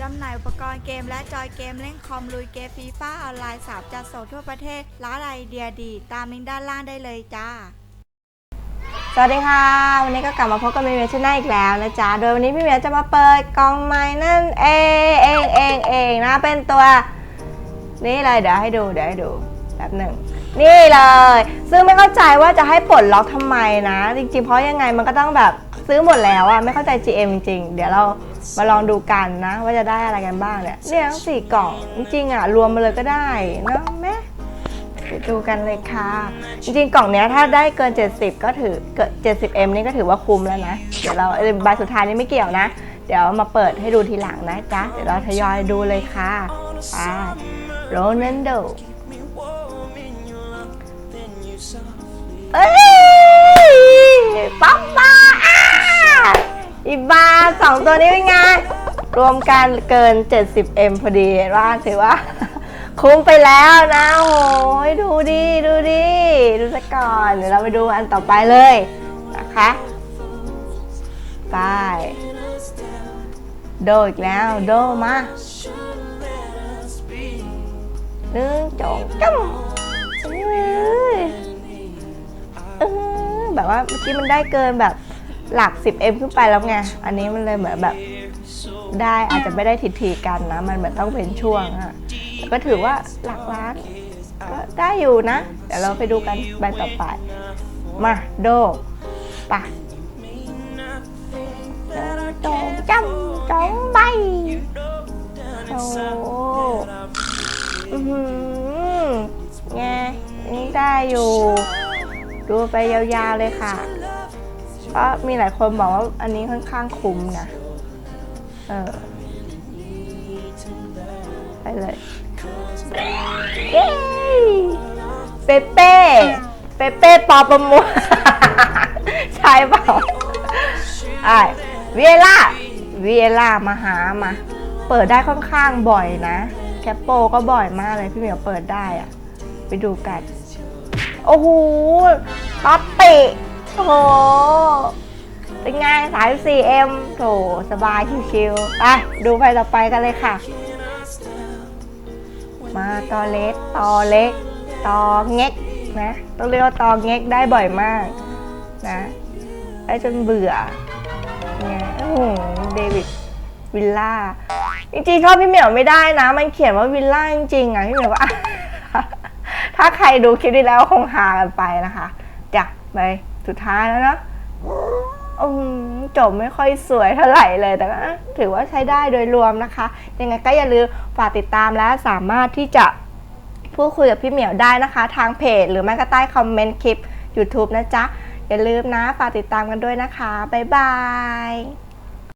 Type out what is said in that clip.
จำหน่ายอุปกรณ์เกมและจอยเกมเล่นคอมลุยเกมฟีฟ่าออนไลน์สามจัดส่งทั่วประเทศร้านไอเดียดี ตามลิงก์ด้านล่างได้เลยจ้า สวัสดีค่ะ วันนี้ก็กลับมาพบกับมิเมียชแนลอีกแล้วนะจ๊ะ โดยวันนี้พี่เมียจะมาเปิดกล่องไม้นั่นเองเองเองเองนะเป็นตัวนี่เลยเดี๋ยวให้ดูเดี๋ยวให้ดูแบบหนึ่งนี่เลย ซึ่งไม่เข้าใจว่าจะให้ปลดล็อกทำไมนะ จริงๆเพราะยังไงมันก็ต้องแบบ ซื้อหมดแล้วอะไม่เข้าใจ GM จริงๆเดี๋ยวเรามาลองดูกันนะ ว่าจะได้อะไรกันบ้างเนี่ยเนี่ยทั้งสี่กล่องจริงๆอะรวมมาเลยก็ได้นะแม่ไปดูกันเลยค่ะ จริงๆ กล่องเนี้ยถ้าได้เกิน 70 ก็ถือเกิน 70M นี่ก็ถือว่าคุ้มแล้วนะ เดี๋ยวเราใบสุดท้ายนี่ไม่เกี่ยวนะ เดี๋ยวมาเปิดให้ดูทีหลังนะจ๊ะ เดี๋ยวเราทยอยดูเลยค่ะไปโรนันโดเอ้ย รวมกันเกิน 70M พอดีว่าถือว่า คุ้มไปแล้วนะโอ้ยดูดิดูดิดูซะก่อน เดี๋ยวเราไปดูอันต่อไปเลยนะคะไปโดอีกแล้วโดมาหนึ่งจงจ้ำแบบว่าเมื่อกี้มันได้เกินแบบหลัก 10M ขึ้นไปแล้วไง อันนี้มันเลยเหมือนแบบ ได้อาจจะไม่ได้ทีกันนะ มันเหมือนต้องเป็นช่วงอะก็ถือว่าหลักล้านก็ได้อยู่นะ เดี๋ยวเราไปดูกันใบต่อไป มาโดปะจงจำจงใบโอ้อือหือไงนี่ได้อยู่ ดูไปยาวๆเลยค่ะเพราะมีหลายคนบอกว่าอันนี้ค่อนข้างคุ้มนะ ออไปเลยเย้เปเป้เปเป้ปอประมูลใช่เปล่าไอ้เวียล่าเวียล่ามาหามา เปิดได้ค่อนข้างบ่อยนะ แคปโปก็บ่อยมากเลยพี่เหมียวเปิดได้อะไปดูกัน โอ้โหต๊อปติโอ้โห เป็นไง34 m โถสบายชิวๆไปดูไปต่อไปกันเลยค่ะ มาตอเล็กตอเล็กตอเง็กนะต้องเรียกว่าตอเง็กได้บ่อยมากนะได้จนเบื่อเนี่ยโอ้โหเดวิดวิลล่าจริงๆชอบพี่เหมียวไม่ได้นะ มันเขียนว่าวิลล่าจริงๆอะพี่เหมียวว่าถ้าใครดูคลิปที่แล้วคงหากันไปนะคะจ้ะไปสุดท้ายแล้วเนาะ บไม่ค่อยสวยเท่าไหร่เลยแต่ก็ถือว่าใช้ได้โดยรวมนะคะ ยังไงก็อย่าลืมฝากติดตามและสามารถที่จะพูดคุยกับพี่เหมียวได้นะคะ ทางเพจ หรือแม้ก็ใต้คอมเมนต์คลิป YouTube นะจ๊ะ อย่าลืมนะ ฝากติดตามกันด้วยนะคะ บ๊ายบาย